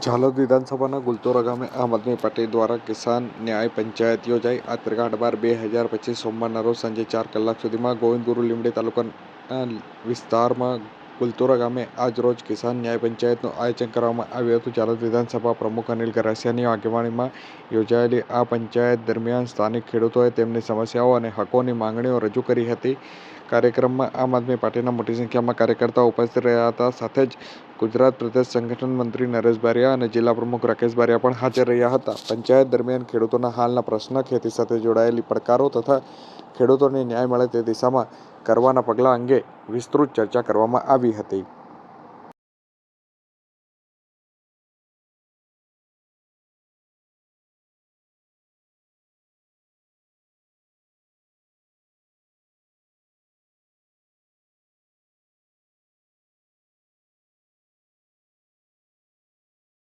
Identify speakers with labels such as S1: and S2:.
S1: ઝાલોદ વિધાનસભાના ગુલતોરા ગામે આમ આદમી પાર્ટી દ્વારા કિસાન ન્યાય પંચાયત યોજાઈ. આ તારીખ બાર બે હજાર પચીસ સોમવારના રોજ સાંજે ચાર કલાક સુધીમાં ગોવિંદ ગુરુ લીમડી તાલુકાના વિસ્તારમાં ગુલતોરા ગામે આજ રોજ કિસાન ન્યાય પંચાયતનું આયોજન કરવામાં આવ્યું હતું. ઝાલોદ વિધાનસભા પ્રમુખ અનિલ ગરાસિયાની આગેવાનીમાં યોજાયેલી આ પંચાયત દરમિયાન સ્થાનિક ખેડૂતોએ તેમની સમસ્યાઓ અને હકોની માંગણીઓ રજૂ કરી હતી. કાર્યક્રમમાં આમ આદમી પાર્ટીના મોટી સંખ્યામાં કાર્યકર્તાઓ ઉપસ્થિત રહ્યા હતા. સાથે જ ગુજરાત પ્રદેશ સંગઠન મંત્રી નરેશ બારિયા અને જિલ્લા પ્રમુખ રાકેશ બારિયા પણ હાજર રહ્યા હતા. પંચાયત દરમિયાન ખેડૂતોના હાલના પ્રશ્ન ખેતી સાથે જોડાયેલી પડકારો તથા ખેડૂતોને ન્યાય મળે તે દિશામાં કરવાના પગલાં અંગે વિસ્તૃત ચર્ચા કરવામાં આવી હતી.